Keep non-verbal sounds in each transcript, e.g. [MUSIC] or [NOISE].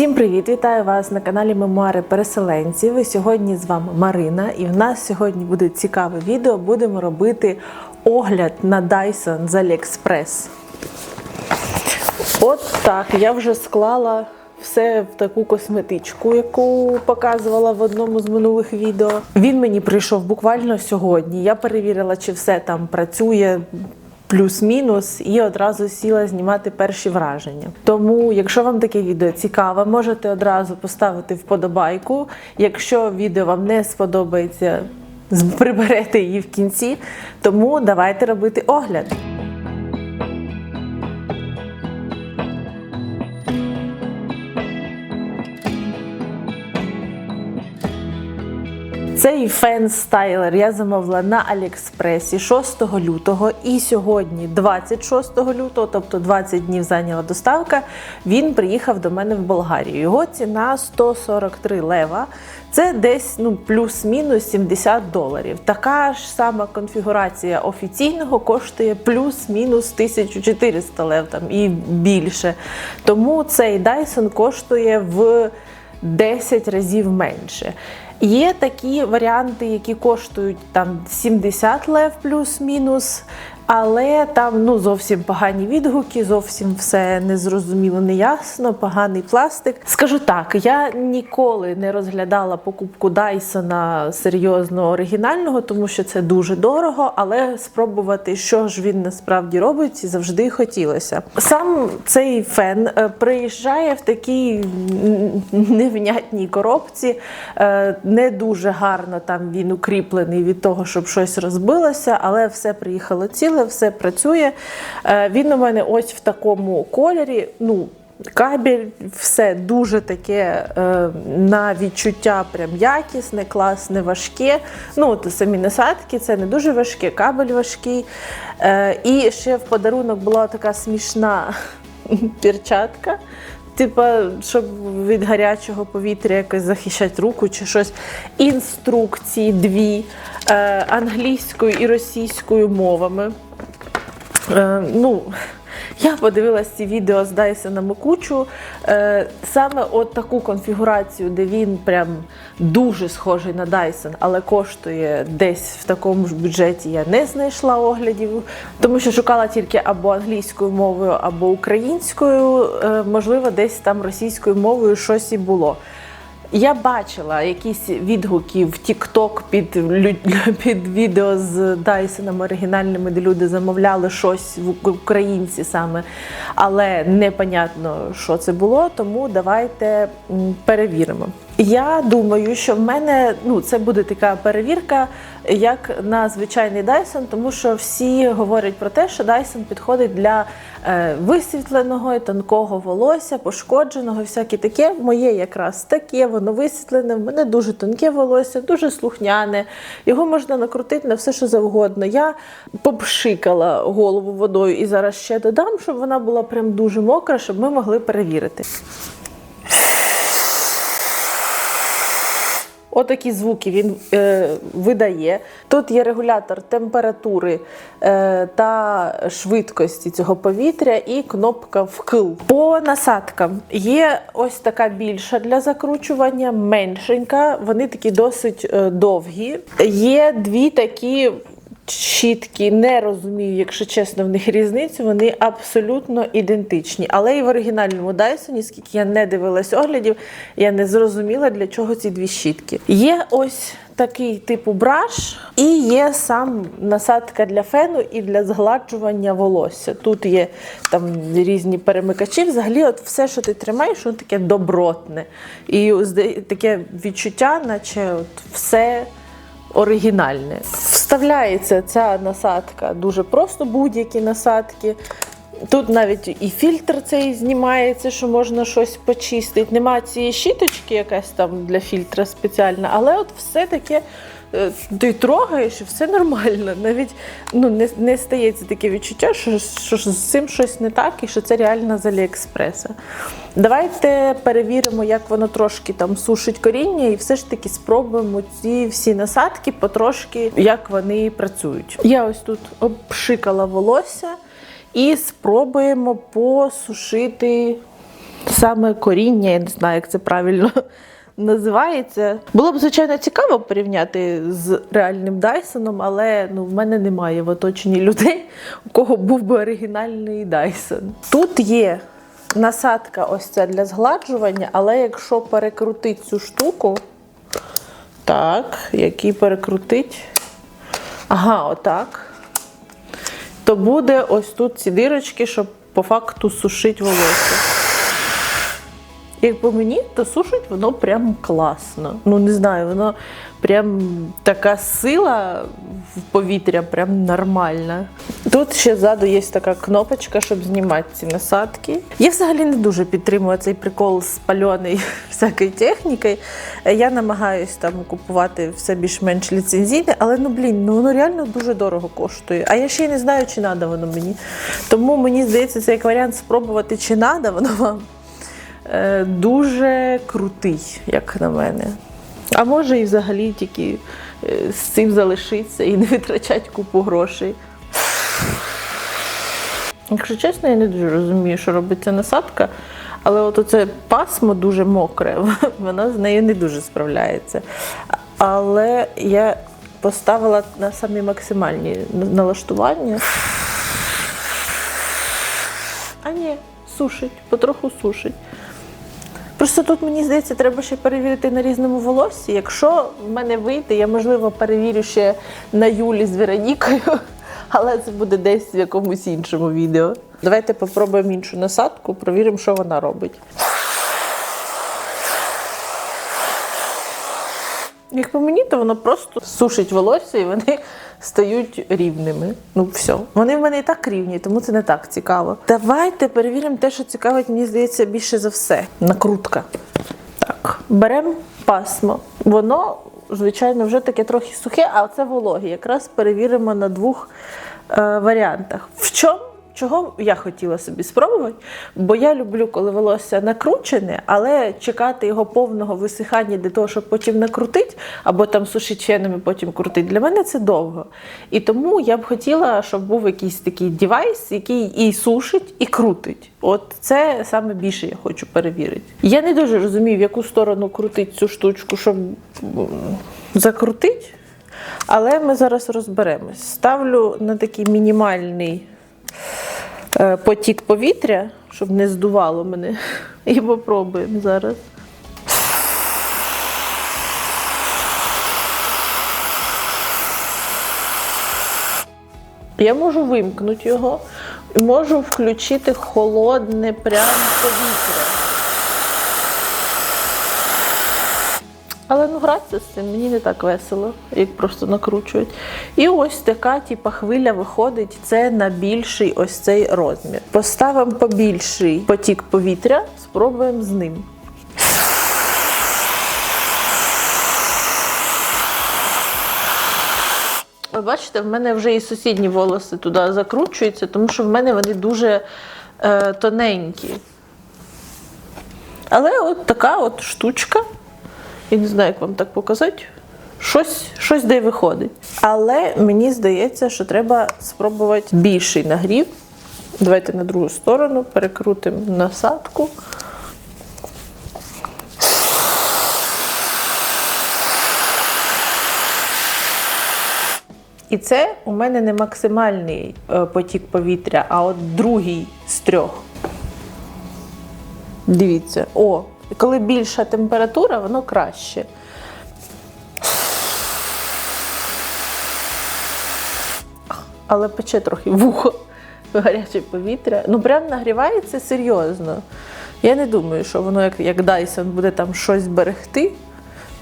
Всім привіт! Вітаю вас на каналі Мемуари Переселенців. Сьогодні з вами Марина, і в нас сьогодні буде цікаве відео. Будемо робити огляд на Dyson з AliExpress. От так, я вже склала все в таку косметичку, яку показувала в одному з минулих відео. Він мені прийшов буквально сьогодні. Я перевірила, чи все там працює. Плюс-мінус, і одразу сіла знімати перші враження. Тому, якщо вам таке відео цікаве, можете одразу поставити вподобайку. Якщо відео вам не сподобається, приберете її в кінці. Тому давайте робити огляд. Цей фен стайлер я замовила на Аліекспресі 6 лютого, і сьогодні, 26 лютого, тобто 20 днів зайняла доставка. Він приїхав до мене в Болгарію. Його ціна 143 лева. Це десь ну плюс-мінус 70 доларів. Така ж сама конфігурація офіційного коштує плюс-мінус 1400 лев там і більше. Тому цей Dyson коштує в 10 разів менше. Є такі варіанти, які коштують там 70 лев плюс-мінус, але там ну зовсім погані відгуки, зовсім все незрозуміло, неясно, поганий пластик. Скажу так, я ніколи не розглядала покупку Дайсона серйозно оригінального, тому що це дуже дорого, але спробувати, що ж він насправді робить, завжди хотілося. Сам цей фен е, приїжджає в такій невнятній коробці. е, Не дуже гарно там він укріплений від того, щоб щось розбилося, але все приїхало ціле, все працює. Е, Він у мене ось в такому кольорі. Ну, Кабель, все дуже таке е, на відчуття прям якісне, класне, важке. Ну, от самі насадки, це не дуже важке, кабель важкий. Е, і ще в подарунок була така смішна [LAUGHS] перчатка. Типа, щоб від гарячого повітря якось захищати руку чи щось. Інструкції дві е, англійською і російською мовами. Е, ну, я подивилась ці відео з Дайсоном кучу. Е, саме от таку конфігурацію, де він прям дуже схожий на Dyson, але коштує десь в такому ж бюджеті, я не знайшла оглядів, тому що шукала тільки або англійською мовою, або українською. Е, можливо, десь там російською мовою щось і було. Я бачила якісь відгуки в TikTok під, [LAUGHS] під відео з Дайсоном оригінальними, де люди замовляли щось в українці саме, але непонятно, що це було, тому давайте перевіримо. Я думаю, що в мене ну, це буде така перевірка, як на звичайний Dyson, тому що всі говорять про те, що Dyson підходить для е, висвітленого і тонкого волосся, пошкодженого, всяке таке. Моє якраз таке, воно висвітлене. В мене дуже тонке волосся, дуже слухняне. Його можна накрутити на все, що завгодно. Я попшикала голову водою і зараз ще додам, щоб вона була прям дуже мокра, щоб ми могли перевірити. Отакі звуки він е, видає. Тут є регулятор температури е, та швидкості цього повітря і кнопка вкл. По насадкам є ось така більша для закручування, меншенька. Вони такі досить е, довгі. Є дві такі. Щітки не розумію, якщо чесно, в них різницю. Вони абсолютно ідентичні. Але і в оригінальному Dyson, скільки я не дивилась оглядів, я не зрозуміла, для чого ці дві щітки. Є ось такий типу браш, і є сам насадка для фену і для згладжування волосся. Тут є там різні перемикачі. Взагалі, от все, що ти тримаєш, воно таке добротне. І таке відчуття, наче от все оригінальне. Вставляється ця насадка дуже просто, будь-які насадки. Тут навіть і фільтр цей знімається, що можна щось почистити. Нема цієї щіточки, якась там для фільтра спеціальна, але от все таке. е, Ти трогаєш і все нормально. Навіть ну, не, не стається таке відчуття, що, що з цим щось не так і що це реально з Аліекспреса. Давайте перевіримо, як воно трошки там сушить коріння, і все ж таки спробуємо ці всі насадки потрошки, як вони працюють. Я ось тут обшикала волосся і спробуємо посушити саме коріння, я не знаю, як це правильно [LAUGHS] називається. Було б, звичайно, цікаво порівняти з реальним Дайсоном, але ну, в мене немає в оточенні людей, у кого був би оригінальний Дайсон. Тут є насадка ось ця для згладжування, але якщо перекрутити цю штуку, так, який перекрутить. Ага, отак. То буде ось тут ці дирочки, щоб по факту сушити волосся. Як по мені, то сушить воно прям класно. Ну не знаю, воно прям така сила в повітря, прям нормальна. Тут ще ззаду є така кнопочка, щоб знімати ці насадки. Я взагалі не дуже підтримую цей прикол з пальоної [LAUGHS] всякої техніки. Я намагаюся там купувати все більш-менш ліцензійне, але ну блін, ну воно реально дуже дорого коштує. А я ще й не знаю, чи треба воно мені. Тому мені здається, це як варіант спробувати, чи треба воно вам дуже крутий, як на мене. А може і взагалі тільки е, з цим залишитися і не витрачати купу грошей. Якщо чесно, я не дуже розумію, що робить ця насадка, але от оце пасмо дуже мокре, [LAUGHS] вона з нею не дуже справляється. Але я поставила на самі максимальні налаштування. А ні, сушить, потроху сушить. Просто тут, мені здається, треба ще перевірити на різному волоссі. Якщо в мене вийде, я можливо перевірю ще на Юлі з Веронікою, [LAUGHS] але це буде десь в якомусь іншому відео. Давайте попробуємо іншу насадку, провіримо, що вона робить. Як по мені, то воно просто сушить волосся і вони [LAUGHS] стають рівними. Ну все. Вони в мене і так рівні, тому це не так цікаво. Давайте перевіримо те, що цікавить, мені здається, більше за все. Накрутка. Так, беремо пасмо. Воно, звичайно, вже таке трохи сухе, а це вологе. Якраз перевіримо на двох е, варіантах. В чому? Чого я хотіла собі спробувати? Бо я люблю, коли волосся накручене, але чекати його повного висихання для того, щоб потім накрутити, або там ченами, потім крутити, для мене це довго. І тому я б хотіла, щоб був якийсь такий девайс, який і сушить, і крутить. От це саме більше я хочу перевірити. Я не дуже розумію, в яку сторону крутить цю штучку, щоб закрутити. Але ми зараз розберемось. Ставлю на такий мінімальний потік повітря, щоб не здувало мене. [LAUGHS] І попробуємо зараз. Я можу вимкнути його і можу включити холодне прямо повітря. Але ну гратися з цим мені не так весело, як просто накручують. І ось така типа, хвиля виходить, це на більший ось цей розмір. Поставимо побільший потік повітря, спробуємо з ним. Ви бачите, в мене вже і сусідні волоси туди закручуються, тому що в мене вони дуже е, тоненькі. Але от така от штучка. Я не знаю, як вам так показати. Щось, щось де виходить. Але мені здається, що треба спробувати більший нагрів. Давайте на другу сторону перекрутимо насадку. І це у мене не максимальний е, потік повітря, а от другий з трьох. Дивіться, о, коли більша температура, воно краще. Але пече трохи вухо гаряче повітря. Ну, прям нагрівається серйозно. Я не думаю, що воно, як, як Dyson, буде там щось берегти.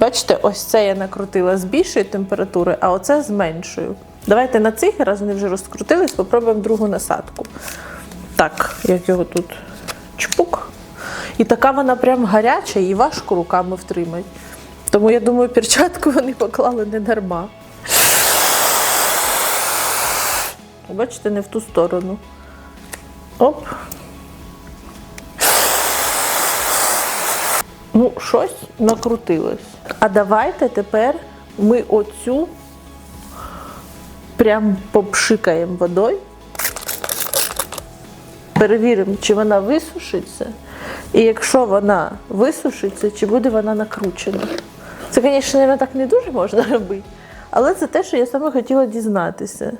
Бачите, ось це я накрутила з більшої температури, а оце з меншою. Давайте на цих, раз вони вже розкрутились, спробуємо другу насадку. Так, як його тут чпук. І така вона прям гаряча, її важко руками втримати. Тому я думаю, перчатку вони поклали не дарма. Бачите, не в ту сторону. Оп. Ну, щось накрутилось. А давайте тепер ми оцю прям попшикаємо водою. Перевіримо, чи вона висушиться. І якщо вона висушиться, чи буде вона накручена. Це, звісно, так не дуже можна робити. Але це те, що я саме хотіла дізнатися.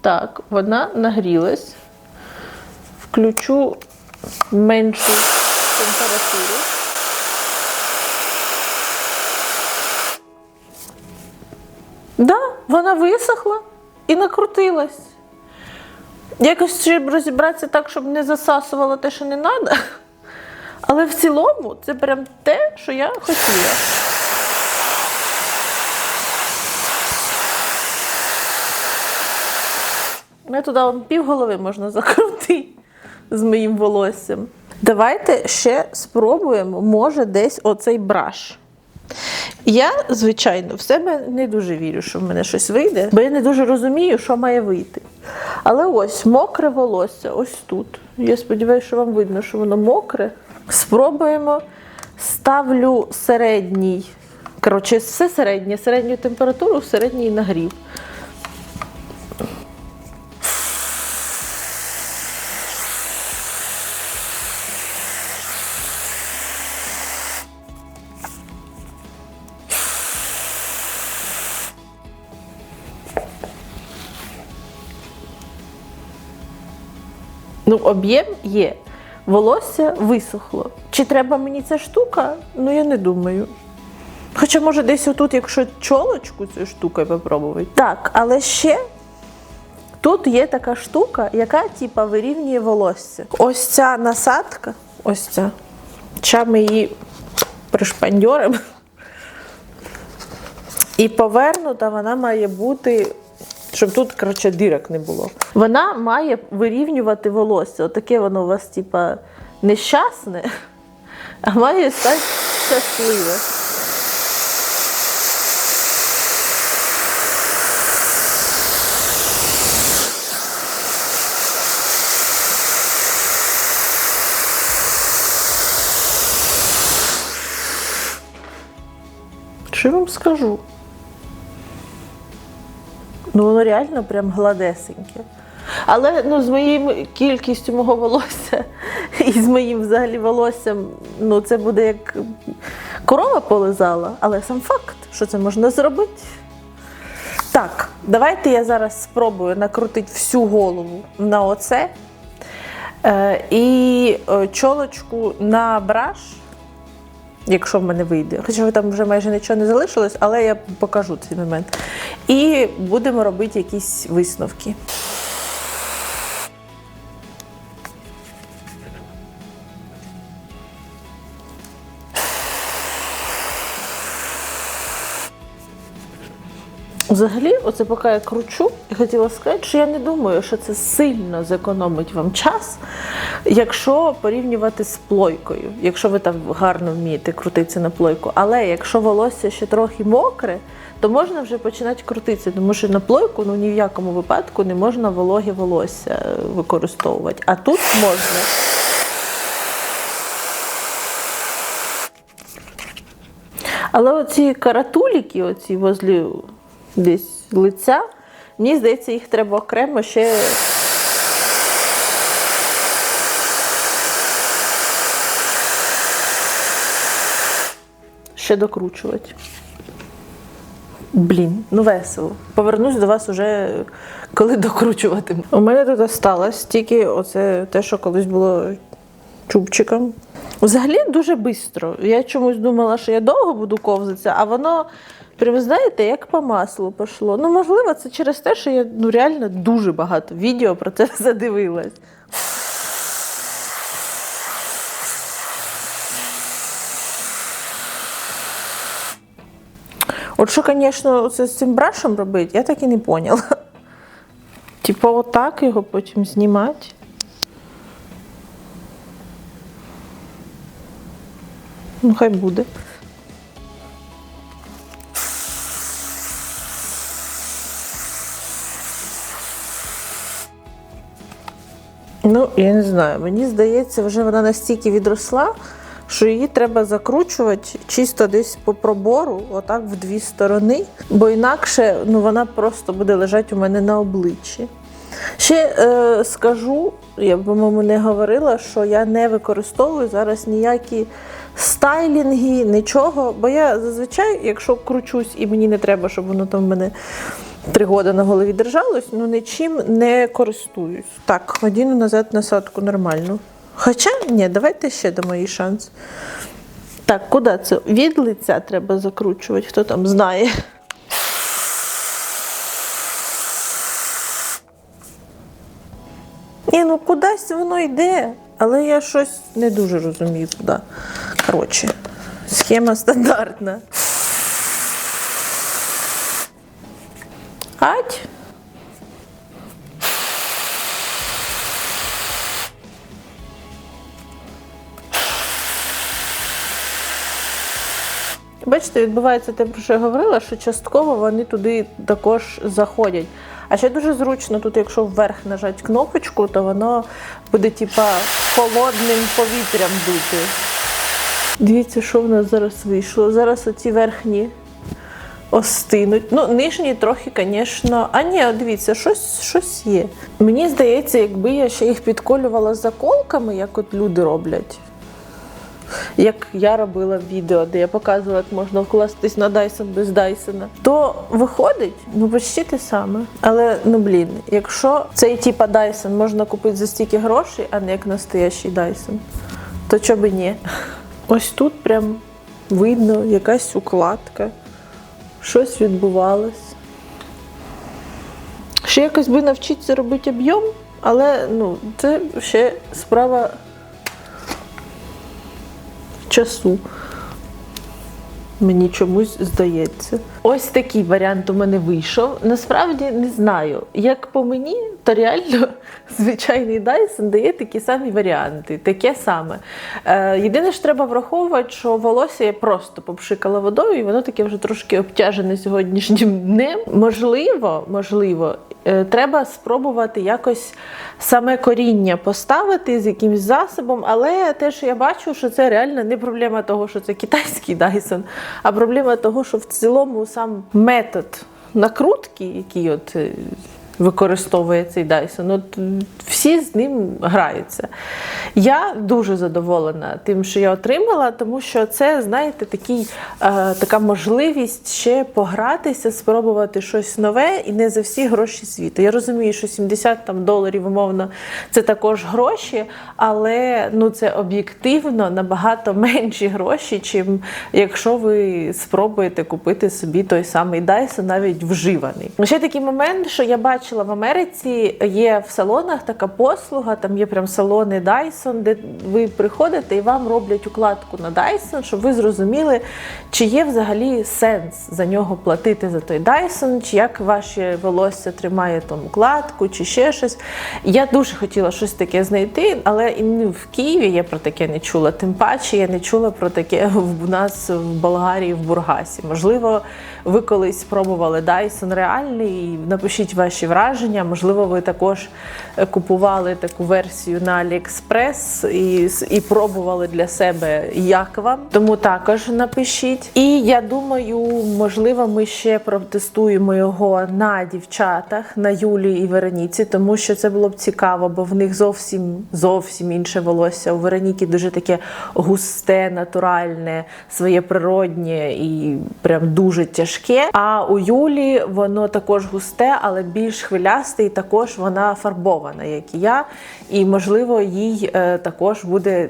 Так, вона нагрілась. Включу меншу температуру. Вона висохла і накрутилась. Якось щоб розібратися так, щоб не засасувало те, що не треба. Але в цілому це прям те, що я хотіла. Мене туди вон півголови можна закрутити з моїм волоссям. Давайте ще спробуємо, може, десь оцей браш. Я, звичайно, в себе не дуже вірю, що в мене щось вийде, бо я не дуже розумію, що має вийти. Але ось мокре волосся, ось тут. Я сподіваюся, що вам видно, що воно мокре. Спробуємо. Ставлю середній, коротше, все середнє, середню температуру, середній нагрів. Ну, об'єм є. Волосся висохло. Чи треба мені ця штука? Ну, я не думаю. Хоча, може, десь отут, якщо чолочку цією штукою попробувати. Так, але ще тут є така штука, яка типа вирівнює волосся. Ось ця насадка, ось ця. Ча ми її пришпандьоримо. І повернута вона має бути, щоб тут, коротше, дирок не було. Вона має вирівнювати волосся. Отаке воно у вас, типа, нещасне, [LAUGHS] а має стати щасливе. Що я вам скажу? Ну, воно реально прям гладесеньке. Але ну, з моєю кількістю мого волосся [LAUGHS] і з моїм взагалі волоссям, ну це буде як корова полизала, але сам факт, що це можна зробити. Так, давайте я зараз спробую накрутити всю голову на оце. Е, і е, чолочку на браш, якщо в мене вийде. Хоча там вже майже нічого не залишилось, але я покажу цей момент. І будемо робити якісь висновки. Взагалі, оце поки я кручу, і хотіла сказати, що я не думаю, що це сильно зекономить вам час, якщо порівнювати з плойкою, якщо ви там гарно вмієте крутитися на плойку. Але якщо волосся ще трохи мокре, то можна вже починати крутитися, тому що на плойку ну ні в якому випадку не можна вологе волосся використовувати. А тут можна. Але оці каратуліки, оці возле десь лиця, мені здається, їх треба окремо ще. Ще докручувати. Блін, ну весело. Повернусь до вас уже коли докручуватиму. У мене тут осталось тільки оце те, що колись було чубчиком. Взагалі дуже швидко. Я чомусь думала, що я довго буду ковзатися, а воно, прям, знаєте, як по маслу пішло. Ну, можливо, це через те, що я ну, реально дуже багато відео про це [LAUGHS] задивилась. От що, звісно, це з цим брашем робити, я так і не поняла. [LAUGHS] Типу, отак його потім знімати. Ну, хай буде. Ну, я не знаю, мені здається, вже вона настільки відросла, що її треба закручувати чисто десь по пробору, отак в дві сторони, бо інакше ну, вона просто буде лежати у мене на обличчі. Ще е, скажу, я по-моєму не говорила, що я не використовую зараз ніякі стайлінги, нічого. Бо я зазвичай, якщо кручусь і мені не треба, щоб воно там в мене три роки на голові держалось, ну нічим не користуюсь. Так, одіну назад насадку нормально. Хоча, ні, давайте ще дамо їй шанс. Так, куди це? Від лиця треба закручувати, хто там знає. Ні, ну кудись воно йде, але я щось не дуже розумію куди. Коротше, схема стандартна. Ать. Бачите, відбувається те, про що я говорила, що частково вони туди також заходять. А ще дуже зручно, тут, якщо вверх нажати кнопочку, то воно буде типа холодним повітрям дути. Дивіться, що в нас зараз вийшло. Зараз оці верхні остинуть. Ну, нижні трохи, звісно. А ні, дивіться, щось, щось є. Мені здається, якби я ще їх підколювала заколками, як от люди роблять. Як я робила відео, де я показувала, як можна вкластись на Dyson без Dyson, то виходить ну почти те саме. Але ну блін, якщо цей типа Dyson можна купити за стільки грошей, а не як настоящий Dyson, то чого би ні? Ось тут прям видно якась укладка, щось відбувалось. Ще якось би навчитися робити об'єм, але ну, це ще справа часу. Мені чомусь здається. Ось такий варіант у мене вийшов. Насправді не знаю. Як по мені, то реально [LAUGHS] звичайний Dyson дає такі самі варіанти, таке саме. Е, єдине що треба враховувати, що волосся я просто попшикала водою, і воно таке вже трошки обтяжене сьогоднішнім [LAUGHS] днем. Можливо, можливо, треба спробувати якось саме коріння поставити з якимось засобом, але те, що я бачу, що це реально не проблема того, що це китайський Dyson, а проблема того, що в цілому сам метод накрутки, який от е, використовує цей Dyson, от всі з ним граються. Я дуже задоволена тим, що я отримала, тому що це, знаєте, такий, е, така можливість ще погратися, спробувати щось нове і не за всі гроші світу. Я розумію, що 70 там, доларів, умовно, це також гроші, але ну, це об'єктивно набагато [LAUGHS] менші гроші, чим якщо ви спробуєте купити собі той самий Dyson, навіть вживаний. Ще такий момент, що я бачила в Америці, є в салонах така послуга, там є прям салони Dyson, де ви приходите і вам роблять укладку на Dyson, щоб ви зрозуміли, чи є взагалі сенс за нього платити за той Dyson, чи як ваше волосся тримає там укладку, чи ще щось. Я дуже хотіла щось таке знайти, але і в Києві я про таке не чула. Тим паче я не чула про таке [LAUGHS] в нас в Болгарії, в Бургасі. Можливо, ви колись спробували Dyson реальний. Напишіть ваші враження. Можливо, ви також е, купували таку версію на AliExpress і, і пробували для себе, як вам. Тому також напишіть. І я думаю, можливо, ми ще протестуємо його на дівчатах, на Юлії і Вероніці, тому що це було б цікаво, бо в них зовсім зовсім інше волосся. У Вероніки дуже таке густе, натуральне, своє природнє і прям дуже тяжке. А у Юлі воно також густе, але більш і також вона фарбована, як і я. І можливо, їй е, також буде.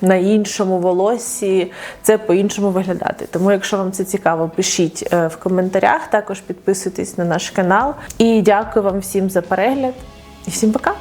На іншому волосі це по-іншому виглядати. Тому, якщо вам це цікаво, пишіть е, в коментарях. Також підписуйтесь на наш канал. І дякую вам всім за перегляд. І всім пока!